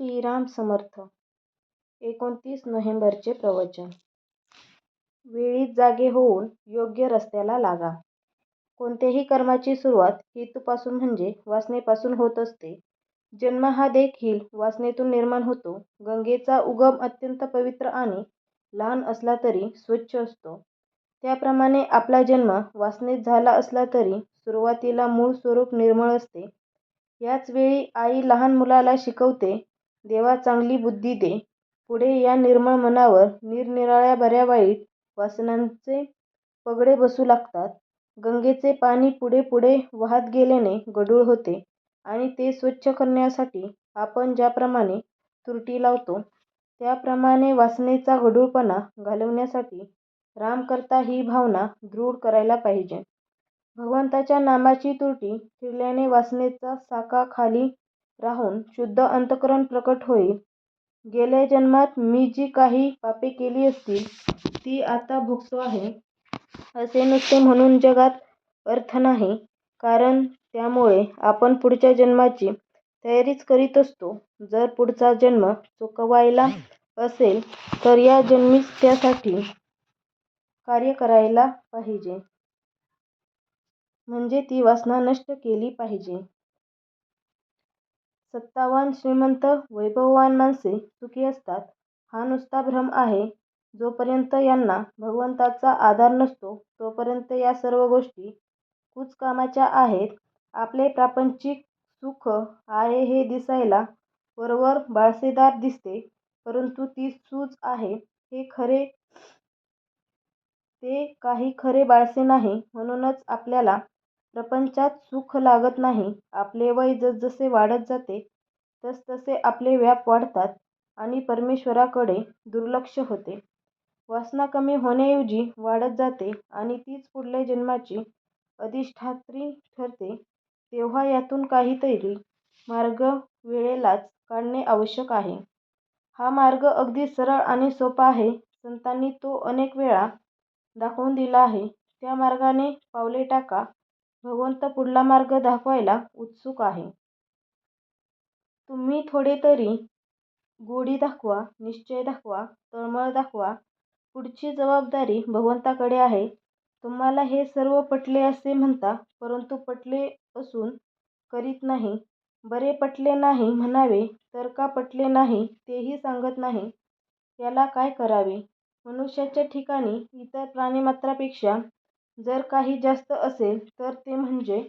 श्रीराम समर्थ एकोणतीस नोव्हेंबरचे प्रवचन. वेळीच जागे होऊन योग्य रस्त्याला लागा. कोणत्याही कर्माची सुरुवात हेतूपासून म्हणजे वासनेपासून होत असते. जन्म हा देखील वासनेतून निर्माण होतो. गंगेचा उगम अत्यंत पवित्र आणि लहान असला तरी स्वच्छ असतो. त्याप्रमाणे आपला जन्म वासनेत झाला असला तरी सुरुवातीला मूळ स्वरूप निर्मळ असते. याच वेळी आई लहान मुलाला शिकवते देवा चांगली बुद्धी दे. पुढे या निर्मळ मनावर निरनिराळ्या बऱ्या वाईट वासनांचे पगडे बसू लागतात. गंगेचे पाणी पुढे पुढे वाहत गेल्याने गढूळ होते आणि ते स्वच्छ करण्यासाठी आपण ज्याप्रमाणे तुरटी लावतो त्याप्रमाणे वासनेचा गढूळपणा घालवण्यासाठी रामकर्ता ही भावना दृढ करायला पाहिजे. भगवंताच्या नामाची तुरटी फिरल्याने वासनेचा साका खाली राहून शुद्ध अंतःकरण प्रकट होईल. गेल्या जन्मात मी जी काही पापे केली असतील ती आता भोगतो आहे. असे नुसते म्हणून जगात अर्थ नाही कारण त्यामुळे आपण पुढच्या जन्माची तयारीच करीत असतो. जर पुढचा जन्म चुकवायला असेल तर या जन्मीच त्यासाठी कार्य करायला पाहिजे. म्हणजे ती वासना नष्ट केली पाहिजे. सत्तावान श्रीमंत वैभववान माणसे सुखी असतात. हा नुसता भ्रम आहे. जोपर्यंत यांना भगवंताचा आधार नसतो तोपर्यंत या सर्व गोष्टी कुचकामाच्या आहेत. आपले प्रापंचिक सुख आहे हे दिसायला वरवर बाळसेदार दिसते परंतु ती सूज आहे हे खरे ते काही खरे बाळसे नाही म्हणूनच आपल्याला प्रपंचात सुख लागत नाही. आपले वय जसजसे वाढत जाते तसतसे आपले व्याप वाढतात आणि परमेश्वराकडे दुर्लक्ष होते. वासना कमी होण्याऐवजी वाढत जाते आणि तीच पुढल्या जन्माची अधिष्ठात्री ठरते. तेव्हा यातून काहीतरी मार्ग वेळेलाच काढणे आवश्यक आहे. हा मार्ग अगदी सरळ आणि सोपा आहे. संतांनी तो अनेक वेळा दाखवून दिला आहे. त्या मार्गाने पावले टाका. भगवंत पुढला मार्ग दाखवायला उत्सुक आहे. तुम्ही थोडे तरी गोडी दाखवा निश्चय दाखवा तळमळ दाखवा. पुढची जबाबदारी भगवंताकडे आहे. तुम्हाला हे सर्व पटले असे म्हणता परंतु पटले असून करीत नाही. बरे पटले नाही म्हणावे तर का पटले नाही तेही सांगत नाही. याला काय करावे? मनुष्याच्या ठिकाणी इतर प्राणीमात्रापेक्षा जर काही जास्त असेल तर ते म्हणजे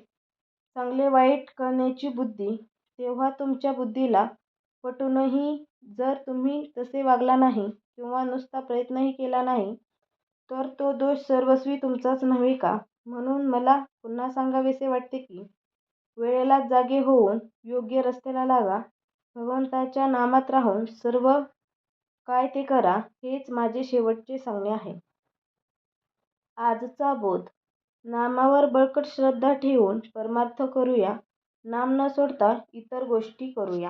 चांगले वाईट कळण्याची बुद्धी. तेव्हा तुमच्या बुद्धीला पटूनही जर तुम्ही तसे वागला नाही किंवा नुसता प्रयत्नही केला नाही तर तो दोष सर्वस्वी तुमचाच नव्हे का? म्हणून मला पुन्हा सांगावेसे वाटते की वेळेला जागे होऊन योग्य रस्त्याला लागा. भगवंताच्या नामात राहून सर्व काय ते करा हेच माझे शेवटचे सांगणे आहे. आजचा बोध. नामावर बळकट श्रद्धा ठेवून परमार्थ करूया. नाम न सोडता इतर गोष्टी करूया.